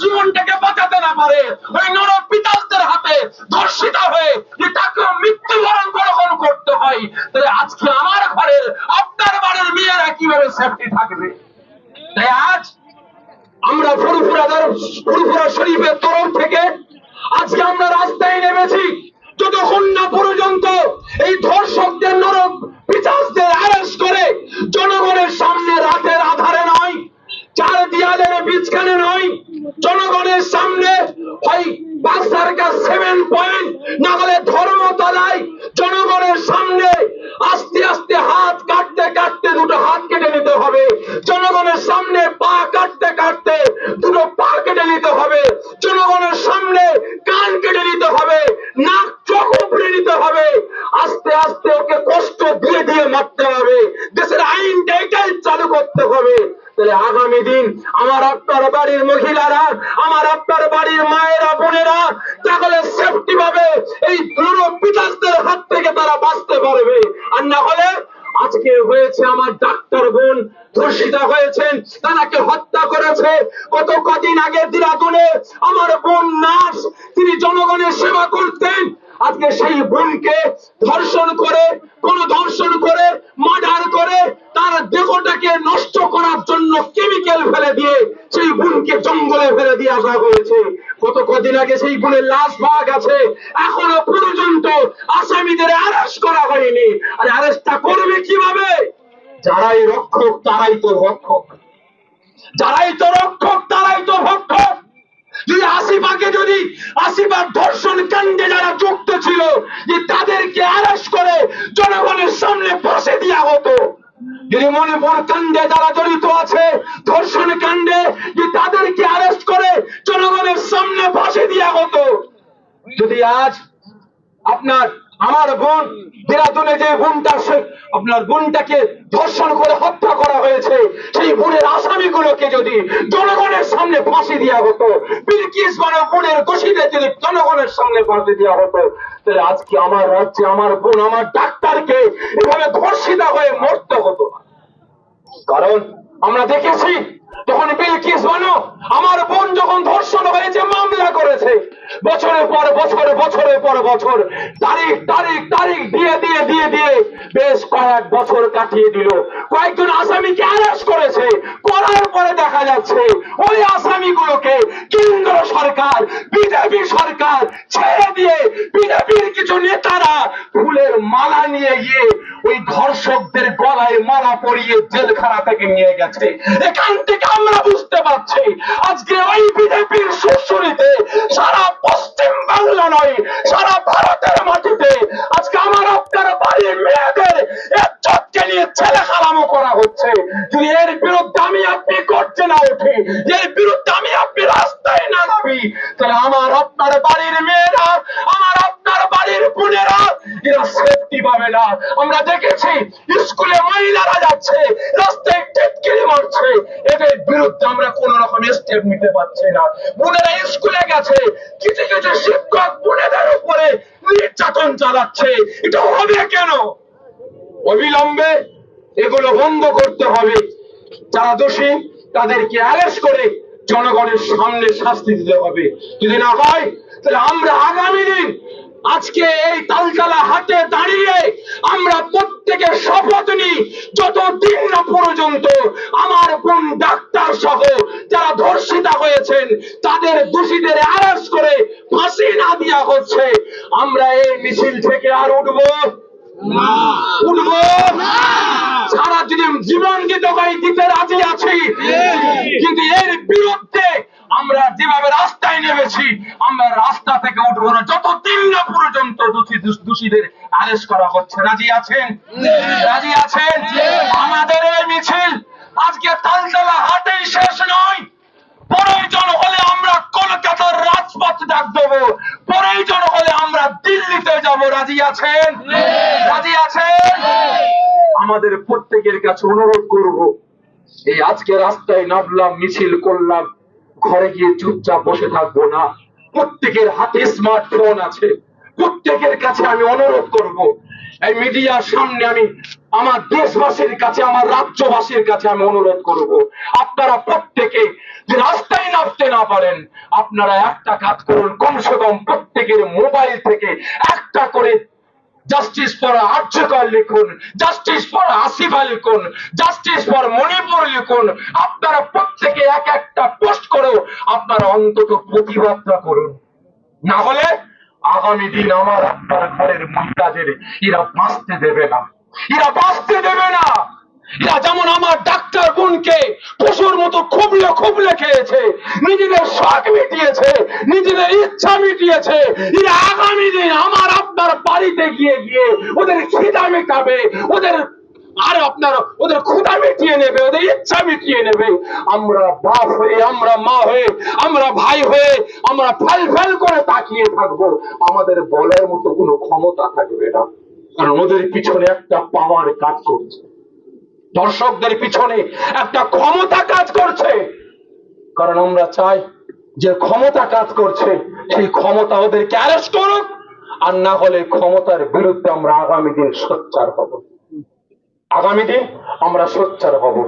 জীবনটাকে বাঁচাতে না পারে। ওই নর পিতাসদের হাতে ধর্ষিতা হয়ে যে তাকে মৃত্যুবরণ গ্রহণ করতে হয়। তাহলে আজকে আমার ঘরের, আপনার বাড়ির মেয়েরা কীভাবে সেফটি থাকবে? তাই আজ আমরা ফুরফুরাদার ফুরফুরা শরীফের তরফ থেকে আজকে আমরা রাস্তায় নেমেছি। যতক্ষণ না পর্যন্ত এই সেভেন পয়েন্ট না হলে ধর্মতলায় জনগণের সামনে আস্তে আস্তে হাত কাটতে কাটতে দুটো হাত কেটে নিতে হবে। জনগণের সামনে পা কাটতে কাটতে দুটো পা কেটে নিতে হবে। জনগণের সামনে কান কেটে নিতে হবে নাক চোখ উপড়ে নিতে হবে আস্তে আস্তে ওকে কষ্ট দিয়ে দিয়ে মারতে হবে দেশের আইনটা এটাই চালু করতে হবে তাহলে আগামী দিন আমার আপনার বাড়ির মহিলারা, আমার আপনার বাড়ির মায়েরা, বোনেরা তাহলে সেফটি পাবে এই পুরো পিতাসদের হাত থেকে তারা বাঁচতে পারবে। আর না হলে আজকে হয়েছে আমার ডাক্তার বোন ধর্ষিতা হয়েছেন তারাকে হত্যা করেছে। কত কদিন আগে দিরাতুনে আমার বোন নার্স, তিনি জনগণের সেবা করতেন। আজকে সেই বোনকে ধর্ষণ করে, কোন ধর্ষণ করে, মার্ডার করে, তার দেহটাকে নষ্ট করার জন্য কেমিক্যাল ফেলে দিয়ে সেই বোনকে জঙ্গলে ফেলে দিয়ে আসা হয়েছে। কত কদিন আগে সেই বোনের লাশ পাওয়া গেছে। এখনও পর্যন্ত আসামিদের অ্যারেস্ট করা হয়নি। আর অ্যারেস্টটা করবে কীভাবে? যারাই রক্ষক, তারাই তো ভক্ষক যারাই তো রক্ষক, তারাই তো ভক্ষক। যদি আসিফাকে যদি আসিফার ধর্ষণ কাণ্ডে যারা যুক্ত ছিল, যে তাদেরকে অ্যারেস্ট করে জনগণের সামনে ফাঁসে দেওয়া হতো। যদি মণিপুর কাণ্ডে যারা জড়িত আছে, ধর্ষণ কাণ্ডে যে তাদেরকে আরেস্ট করে জনগণের সামনে ফাঁসে দেওয়া হতো। যদি আজ আপনার আমার বোন দেরাদুনে যে বোনটা আপনার বোনটাকে ধর্ষণ করে হত্যা করা হয়েছে, সেই বোনের আসামিগুলোকে যদি জনগণের সামনে ফাঁসি দেওয়া হতো বিলকিস মানে বোনের দোষীদের যদি জনগণের সামনে ফাঁসি দেওয়া হতো, তাহলে আজকে আমার রাজ্যে আমার বোন, আমার ডাক্তারকে এভাবে ধর্ষিতা হয়ে মরতে হতো কারণ আমরা দেখেছি, যখন বিলকিস বানো আমার বোন যখন ধর্ষণ হয়েছে, মামলা করেছে বছরের পর বছর বছরের পর বছর তারিখ তারিখ তারিখ, দিয়ে দিয়ে দিয়ে দিয়ে বেশ কয়েক বছর কাটিয়ে দিল। কয়েকজন আসামিকে অ্যারেস্ট করেছে। করার পরে দেখা যাচ্ছে ওই আসামিগুলোকে কেন্দ্র সরকার বিজেপি সরকার ছেড়ে দিয়ে বিজেপির কিছু নেতারা ফুলের মালা নিয়ে গিয়ে ওই ধর্ষকদের গলায় মালা পরিয়ে জেলখানা থেকে নিয়ে গেছে। এখান থেকে আমরা বুঝতে পারছি, আজকে ওই বিজেপির সুশ্রীতে সারা পশ্চিম বাংলা নয়, সারা ভারতের মাটিতে আজকে আমার আপনার বাড়ির মেয়েদের নিয়ে ছেলে খালামো করা হচ্ছে। যদি এর বিরুদ্ধে আমি আপনি করতে না উঠি, এর বিরুদ্ধে আমি আপনি রাস্তায় না নামি, তাহলে আমার আপনার বাড়ির মেয়েরা, আমার আপনার বাড়ির বোনেরা, এরা পাবে না আমরা দেখেছি, স্কুলে মহিলারা যাচ্ছে, রাস্তায় টিটকিরি মারছে। এদের বিরুদ্ধে আমরা কোন রকম স্টেপ নিতে পারছি না। বোনেরা স্কুলে গেছে, কিছু কিছু শিক্ষক বোনেদের উপরে নির্যাতন চালাচ্ছে। এটা হবে কেন? অবিলম্বে এগুলো বন্ধ করতে হবে। যারা দোষী, তাদেরকে অ্যারেস্ট করে জনগণের সামনে শাস্তি দিতে হবে। যদি না হয়, তাহলে আমরা আগামী দিন আজকে এই তালতলা হাতে দাঁড়িয়ে আমরা প্রত্যেকে শপথ নিই যতদিন না পর্যন্ত আমার বোন ডাক্তার সহ যারা ধর্ষিতা হয়েছেন তাদের দোষীদের অ্যারেস্ট করে ফাঁসি না দেওয়া হচ্ছে আমরা এই মিছিল থেকে আর উঠবো? উঠবো? সারা জীবন দিতে হয় দিতে রাজি আছি। আমরা যেভাবে রাস্তায় নেমেছি, আমরা রাস্তা থেকে উঠবো না। যতদিন না পর্যন্ত দোষী দোষীদের অ্যারেস্ট করা হচ্ছে। রাজি আছেন? রাজি আছেন? আমাদের এই মিছিল আজকে তালতলা হাটেই শেষ নয়। প্রয়োজন হলে আমরা কলকাতার রাজপথ ডাক দেবো। প্রয়োজন হলে আমরা দিল্লিতে যাব। রাজি আছেন? রাজি আছেন? আমাদের প্রত্যেকের কাছে অনুরোধ করব, এই আজকে রাস্তায় নামলাম, মিছিল করলাম। ঘরে গিয়ে চুপচাপ বসে থাকব না। প্রত্যেকের হাতে স্মার্টফোন আছে। প্রত্যেকের কাছে আমি অনুরোধ করব, এই মিডিয়ার সামনে আমি আমার দেশবাসীর কাছে, আমার রাজ্যবাসীর কাছে আমি অনুরোধ করব। আপনারা প্রত্যেকে যে রাস্তায় নামতে না পারেন, আপনারা একটা কাজ করুন। কমসে কম প্রত্যেকের মোবাইল থেকে একটা করে জাস্টিস ফর আর্যকর লিখুন জাস্টিস ফর আসিফা লিখুন জাস্টিস ফর মণিপুর লিখুন। আপনারা প্রত্যেকে এক একটা আপনারা অন্তত প্রতিবাদটা করুন। না হলে আগামী দিন আমার আপনার ঘরের মহিলাদের এরা বাঁচতে দেবে না। এরা বাঁচতে দেবে না। এরা যেমন আমার ডাক্তার বোনকে পশুর মতো খুবলে খুবলে খেয়েছে, নিজেদের শখ মিটিয়েছে, নিজেদের ইচ্ছা মিটিয়েছে, এরা আগামী দিন আমার আপনার বাড়িতে গিয়ে গিয়ে ওদের খিদা মেটাবে, ওদের আর আপনার ওদের ক্ষুধা মিটিয়ে নেবে, ওদের ইচ্ছা মিটিয়ে নেবে। আমরা বাপ হয়ে, আমরা মা হয়ে, আমরা ভাই হয়ে, আমরা ফেল ফেল করে তাকিয়ে থাকব। আমাদের বলার মতো কোনো ক্ষমতা থাকবে না। কারণ ওদের পিছনে একটা পাওয়ার কাজ করছে। দর্শকদের পিছনে একটা ক্ষমতা কাজ করছে। কারণ আমরা চাই যে ক্ষমতা কাজ করছে, সেই ক্ষমতা ওদেরকে অ্যারেস্ট করুক, আর না হলে ক্ষমতার বিরুদ্ধে আমরা আগামী দিন সোচ্চার হব। আগামী দিন আমরা সোচ্চার হব।